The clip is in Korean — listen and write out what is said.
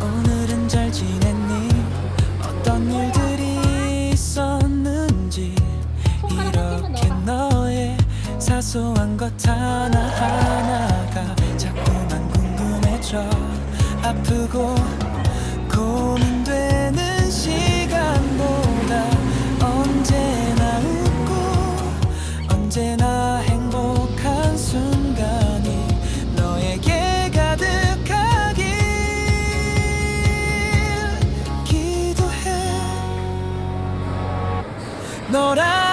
오늘은 잘 지냈니? 어떤 일들이 있었는지? 이렇게 너의 사소한 것 하나하나가 자꾸만 궁금해져. 아프고 너라